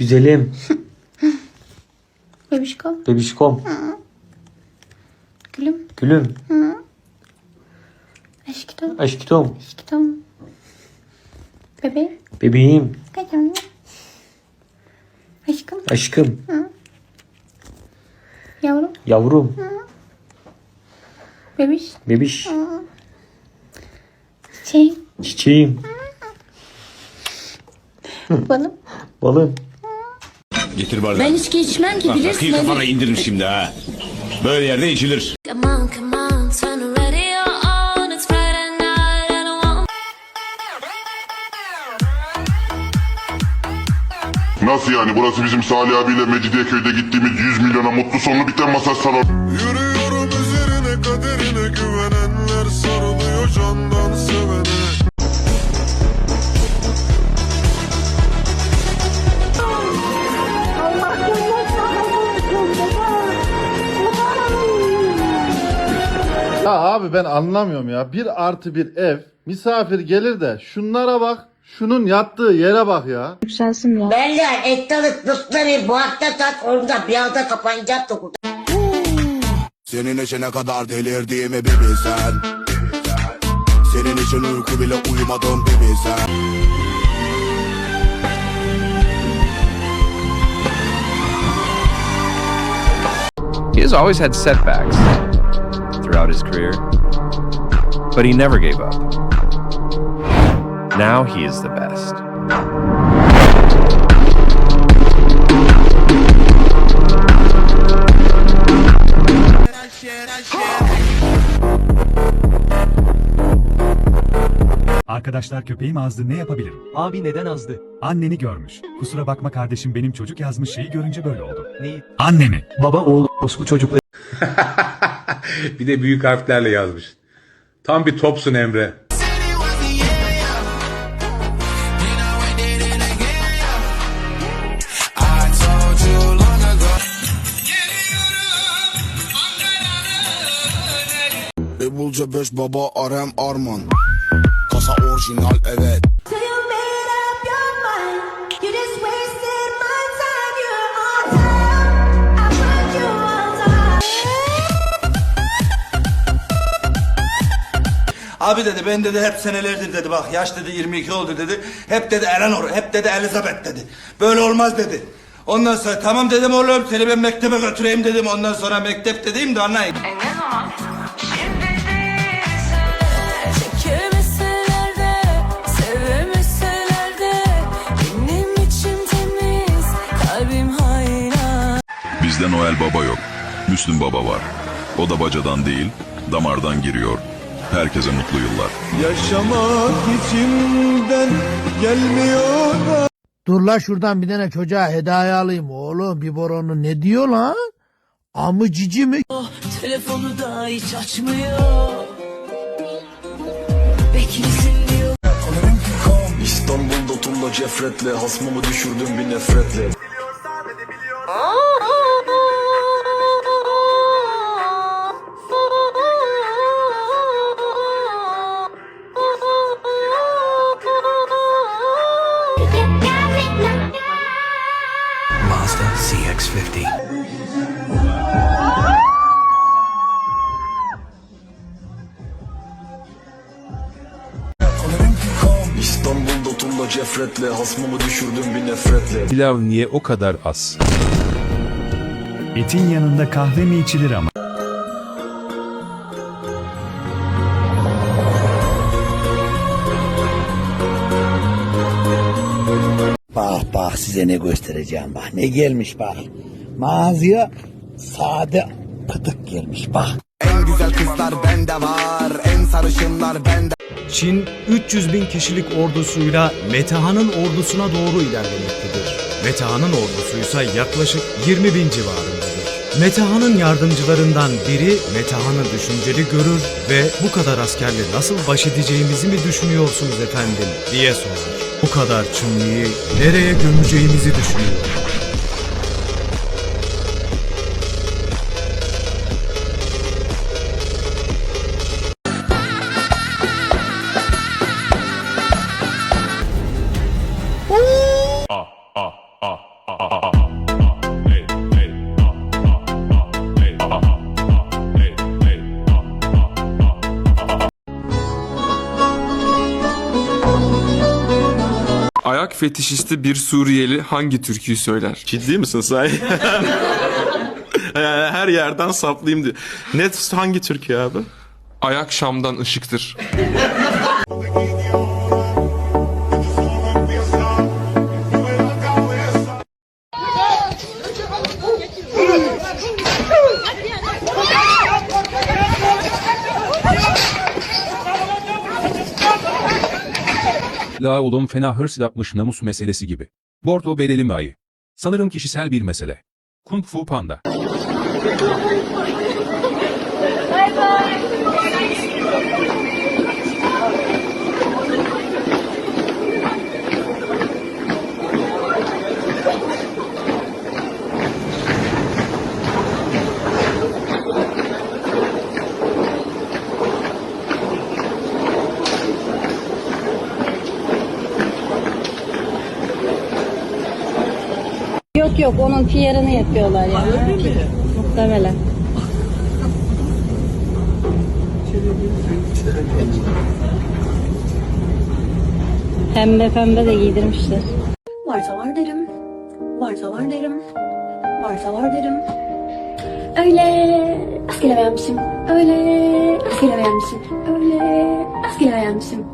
Güzelim. Bebişko. Bebişkom. Gülüm. Gülüm. Aşkım. Aşkım. Aşkım. Bebeğim. Bebeğim. Kocam. Aşkım. Aşkım. Yavrum. Yavrum. Bebiş. Bebiş. Çiçeğim. Çiçeğim. Balım. Balım. Getir bardağı. Ben içki içmem ki Bak bilirsin. rakıyı hani. kafana indiririm şimdi ha. Böyle yerde içilir. Come on, come on, turn the radio on. It's Friday night and I want Nasıl yani? Burası bizim Salih abiyle Mecidiyeköy'de gittiğimiz 100 milyona mutlu sonlu biten masaj salonu. Yürüyorum üzerine kaderine güvenenler sarılıyor candan sevene Ya abi ben anlamıyorum ya. Bir artı bir ev. Misafir gelir de şunlara bak. Şunun yattığı yere bak ya. Beyler ektalık mutları bu hafta tat orada bir anda kapanacak da Senin için ne kadar delirdiğimi bir bilsen Senin için uyku bile uyumadım bir bilsen He has always had setbacks throughout his career, but he never gave up. Now he is the best. Arkadaşlar köpeğim azdı ne yapabilirim? Abi neden azdı? Anneni görmüş. Kusura bakma kardeşim benim çocuk yazmış şeyi görünce böyle oldu. Neyi? Anneni. Baba oğul bu çocukla bir de büyük harflerle yazmış. Tam bir topsun Emre. Ebulca 5 baba Arem Arman Kasa orijinal evet Abi dedi ben dedi hep senelerdir dedi bak yaş dedi 22 oldu dedi. Hep dedi Eleanor hep dedi Elizabeth dedi. Böyle olmaz dedi. Ondan sonra tamam dedim oğlum seni ben mektebe götüreyim dedim. Ondan sonra mektep dediğim de anlayın. Temiz, kalbim hayran Bizde Noel Baba yok. Müslüm Baba var. O da bacadan değil, damardan giriyor. Herkese mutlu yıllar. Yaşamak içimden gelmiyor Dur la şuradan bir tane çocuğa hediye alayım oğlum. Bir boronu ne diyor lan? Amı cici mi? Telefonu da hiç açmıyor Beklesin diyor İstanbul'da turla cefretle Hasmımı düşürdüm bir nefretle İstanbul'da turla cefretle Hasmımı düşürdüm bir nefretle Pilav niye o kadar az? Etin yanında kahve mi içilir ama? Bak bak size ne göstereceğim bak. Ne gelmiş bak. Mağazaya sade pıtık gelmiş bak. En güzel kızlar bende var En sarışınlar bende Çin 300 bin kişilik ordusuyla Metaha'nın ordusuna doğru ilerlemektedir. Metaha'nın ordusuysa yaklaşık 20 bin civarındadır. Metaha'nın yardımcılarından biri Metaha'nı düşünceli görür ve bu kadar askerle nasıl baş edeceğimizi mi düşünüyorsunuz efendim diye sorar. Bu kadar Çinliyi nereye gömeceğimizi düşünüyor. Ayak fetişisti bir Suriyeli hangi türküyü söyler? Ciddi misin sen? Yani her yerden saplayayım diye. Net hangi Türkiye abi? Ayak Şam'dan ışıktır. oğlum fena hırs yapmış namus meselesi gibi. Bordo bedeli mi ayı? Sanırım kişisel bir mesele. Kung Fu Panda. Yok onun PR'ını yapıyorlar ya. Öyle mi? Muhtemelen. Pembe pembe de giydirmişler. Varsa var derim. Varsa var derim. Varsa var derim. Öyle askere beğenmişim. Öyle askere beğenmişim. Öyle askere beğenmişim.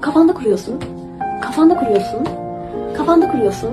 Kafanda kuruyorsun. Kafanda kuruyorsun. Kafanda kuruyorsun.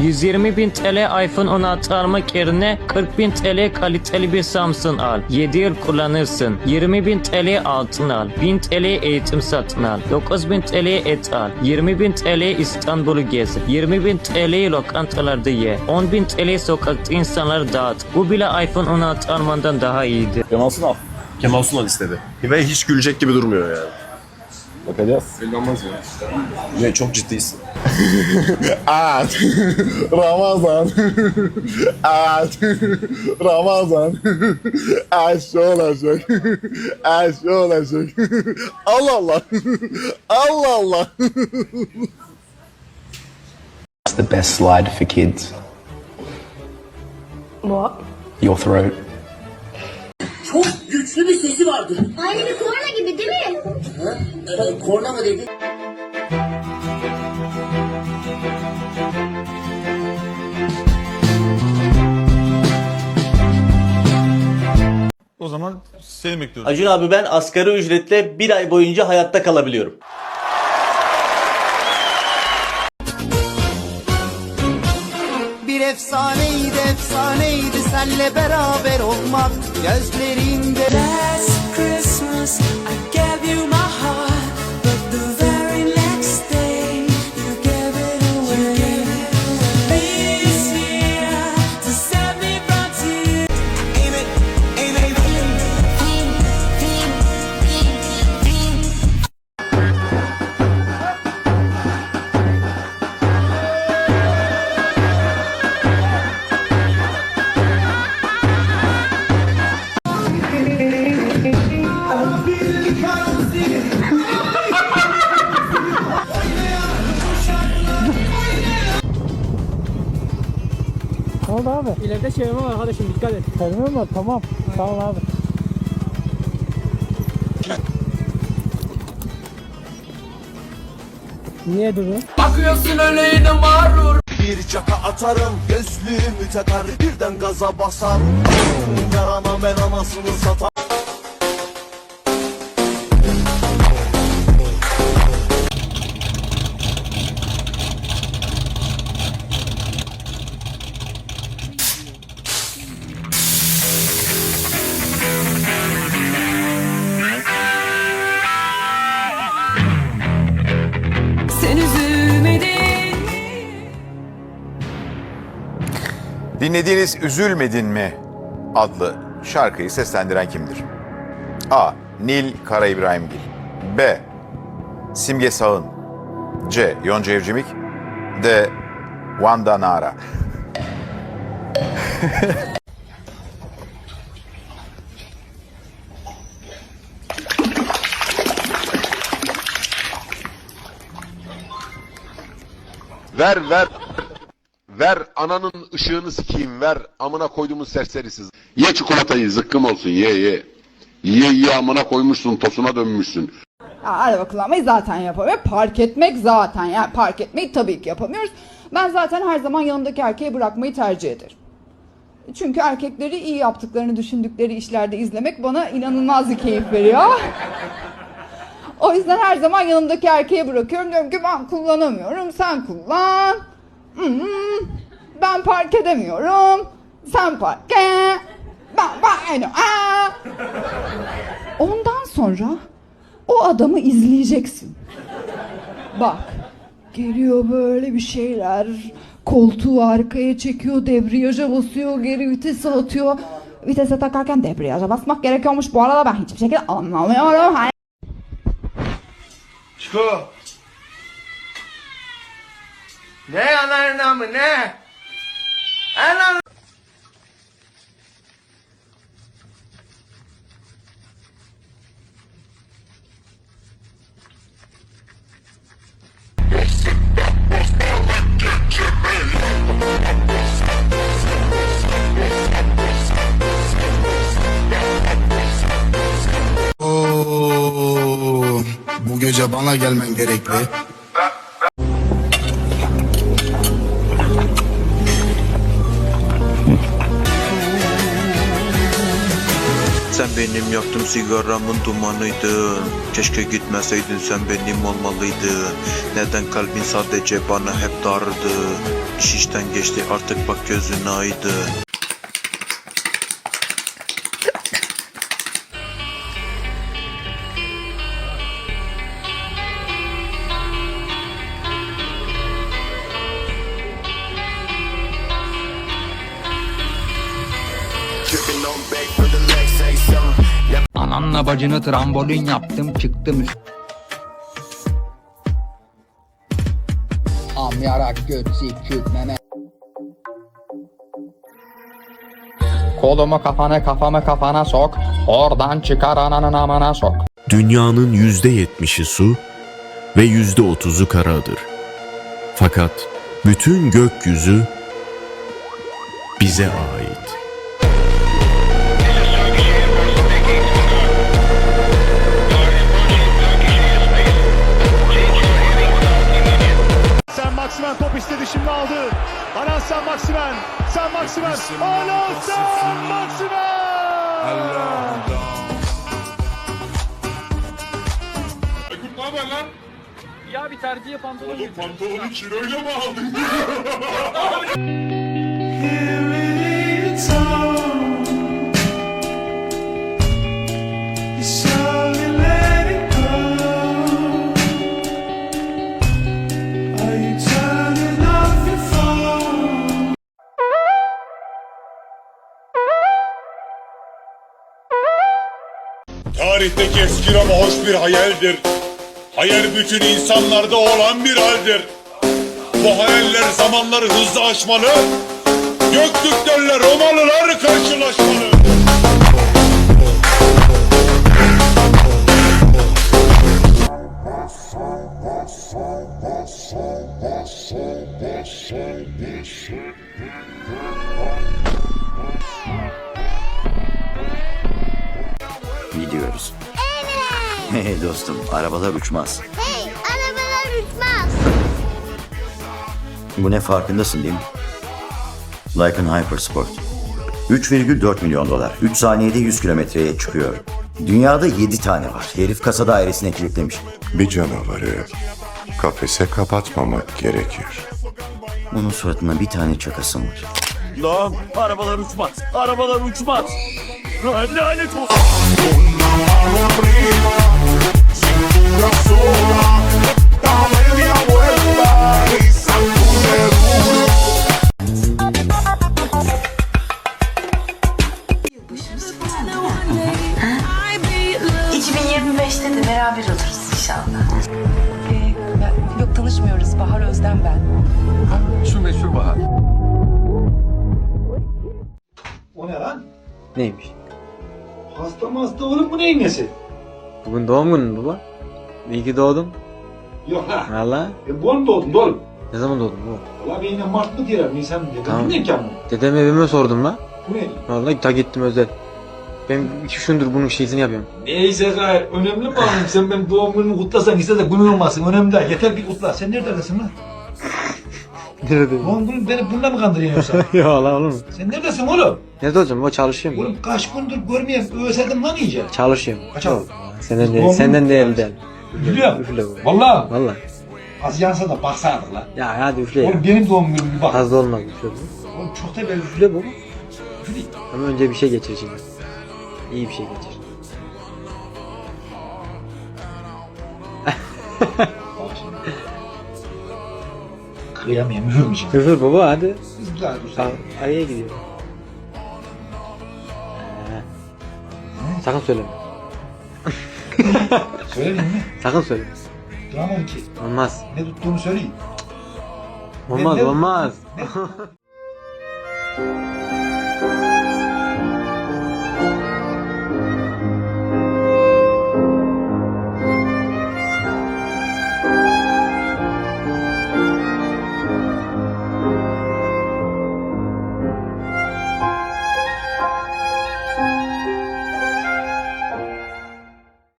120 bin TL iPhone 16 almak yerine 40 bin TL kaliteli bir Samsung al. 7 yıl kullanırsın. 20 bin TL altın al. 1000 TL eğitim satın al. 9 bin TL et al. 20 bin TL İstanbul'u gez. 20 bin TL lokantalarda ye. 10 bin TL sokakta insanları dağıt. Bu bile iPhone 16 almandan daha iyidir. Kemal Sunal. Kemal Sunal istedi. Ve hiç gülecek gibi durmuyor yani. Bakacağız. Belli olmaz ya. Ne çok ciddisin. At. Ramazan. At. Ramazan. Aşı olacak. Aşı olacak. Allah Allah. Allah Allah. What's the best slide for kids? What? Your throat. Güçlü bir sesi vardı. Aynı bir korna gibi değil mi? Ee, korna mı dedi? O zaman seni bekliyoruz. Acun abi ben asgari ücretle bir ay boyunca hayatta kalabiliyorum. Efsaneydi efsaneydi senle beraber olmak. Gözlerinde Last Christmas I arkadaşım dikkat et. Çevirme mi? Tamam. Sağ ol abi. Niye durdun? Bir çaka atarım gözlüğümü takar birden gaza basar Yarana ben anasını satar Dinlediğiniz Üzülmedin mi adlı şarkıyı seslendiren kimdir? A. Nil Kara İbrahimgil B. Simge Sağın C. Yonca Evcimik D. Wanda Nara Ver ver Ver ananın ışığını sikeyim ver. Amına koyduğumuz serserisiz. Ye çikolatayı zıkkım olsun ye ye. Ye ye amına koymuşsun tosuna dönmüşsün. Araba kullanmayı zaten yapamıyor. Park etmek zaten. Yani park etmeyi tabii ki yapamıyoruz. Ben zaten her zaman yanımdaki erkeğe bırakmayı tercih ederim. Çünkü erkekleri iyi yaptıklarını düşündükleri işlerde izlemek bana inanılmaz bir keyif veriyor. o yüzden her zaman yanımdaki erkeğe bırakıyorum. Diyorum ki ben kullanamıyorum, sen kullan. Ben park edemiyorum, sen park et. Ben, ben! Ondan sonra o adamı izleyeceksin. Bak, geliyor böyle bir şeyler. Koltuğu arkaya çekiyor, debriyaja basıyor, geri vitese atıyor. Vitese takarken debriyaja basmak gerekiyormuş. Bu arada ben hiçbir şekilde anlamıyorum. Çiko. Ne anarına mı ne? Anan. Oo, bu gece bana gelmen gerekli. Benim yaktım sigaramın dumanıydın Keşke gitmeseydin sen benim olmalıydın. Neden kalbin sadece bana hep dardı? İş işten geçti artık bak gözün aydın Ananla bacını trambolin yaptım çıktım üst. Am yarak göt sikük meme. Kolumu kafana kafamı kafana sok. Oradan çıkar ananın amına sok. Dünyanın yüzde yetmişi su ve yüzde otuzu karadır. Fakat bütün gökyüzü bize ait. Top istedi şimdi aldı. Anan sen Maksimen. Sen Maksimen. Anan sen Maksimen. Tarihteki eski Roma hoş bir hayaldir. Hayal bütün insanlarda olan bir haldir. Bu hayaller zamanları hızlı aşmalı. Göktürklerle Romalılar karşılaşmalı. Gidiyoruz. Hey dostum arabalar uçmaz. Hey, arabalar uçmaz. Bu ne farkındasın değil mi? Lycan Hypersport. 3,4 milyon dolar. 3 saniyede 100 kilometreye çıkıyor. Dünyada 7 tane var. Herif kasa dairesine kilitlemiş. Bir canavarı kafese kapatmamak gerekir. Onun suratına bir tane çakasım var. Lan arabalar uçmaz. Arabalar uçmaz. Lanet olsun. De beraber oluruz inşallah. Yok tanışmıyoruz. Bahar Özden ben. Şu meşhur bahar. O ne lan? Neymiş? Hasta mı hasta oğlum bu neyin nesi? Bugün doğum günün baba. İyi ki doğdun. Yok ha. Valla. E, bu mu doğdun oğlum? Ne zaman doğdun bu? Ulan ben yine Mart mı diyelim Nisan diyelim. Tamam. Ki ama. Dedem evime sordum la. Bu ne? Vallahi ta gittim özel. Ben iki gündür bunun şeysini yapıyorum. Neyse gayr önemli mi oğlum? Sen benim doğum günümü kutlasan iste de günün olmasın. Önemli değil. Yeter bir kutla. Sen neredesin lan? Nerede? Doğum günü beni bununla mı kandırıyorsun yoksa? ya lan olur mu? Sen neredesin oğlum? Nerede olacağım? O çalışıyorum. ya. Oğlum kaç gündür görmeyeyim. Özledim lan iyice. Çalışıyorum. Kaç aldın? Senden de, senden de elde. Biliyorum. Üfle bu. Valla. Vallahi. Az yansa da baksaydık lan. Ya hadi üfle ya. Oğlum benim doğum günüm bir bak. Fazla olmaz üfle bu. Oğlum çok da ben Üfle bu. üfleyeyim. Ama önce bir şey geçir şimdi. İyi bir şey geçir. Kıyamıyorum üfürmeyeceğim. Üfür baba hadi. Güzel dur Tamam. Araya gidiyor. Ee, Sakın söyleme. Söyleyeyim mi? Sakın söyleme. Duramam ki. Olmaz. Ne tuttuğunu söyleyeyim. Olmaz Ne- ne- olmaz. ne-